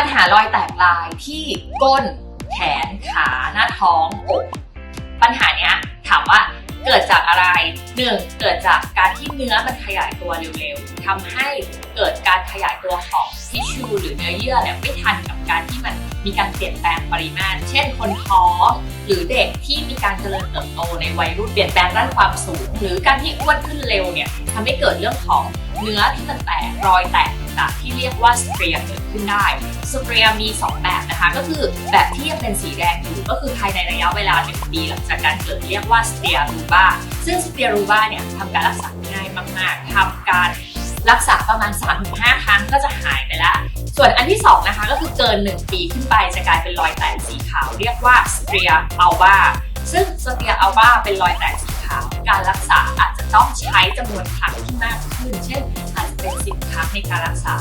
ปัญหารอยแตกลายที่ก้น แขน ขา หน้าท้องอก ปัญหาเนี้ยถามว่าเกิดจากอะไรหนึ่งเกิดจากการที่เนื้อมันขยายตัวเร็วๆทำให้เกิดการขยายตัวของทิชชูหรือเนื้อเยื่อเนี่ยไม่ทันกับการที่มันมีการเปลี่ยนแปลงปริมาตร เช่นคนท้องหรือเด็กที่มีการเจริญเติบโตในวัยรุ่นเปลี่ยนแปลงด้านความสูง หรือการที่อ้วนขึ้นเร็วเนี่ยทำให้เกิดเรื่องของเนื้อที่มันแตกรอยแตกต่างที่เรียกว่าสเตรียเกิด ขึ้นได้สเตรียมี 2 แบบนะคะ ก็คือแบบที่ยังเป็นสีแดงอยู่ก็คือภายในระยะเวลา1ปีหลังจากการเกิดเรียกว่าสเตียรูบาซึ่งสเตียรูบาเนี่ยทำการรักษาง่ายมากๆทำการรักษาประมาณ 3-5 ครั้งก็จะหายไปแล้วส่วนอันที่ 2 นะคะก็คือเกิน 1 ปีขึ้นไปจะกลายเป็นรอยแตกสีขาว เรียกว่าสเตียอัลบาซึ่งสเตียอัลบาเป็นรอยแตกสีขาว การรักษาอาจจะต้องใช้จำนวนครั้งที่มากขึ้น เช่นอาจจะเป็น 10 ครั้งในการรักษา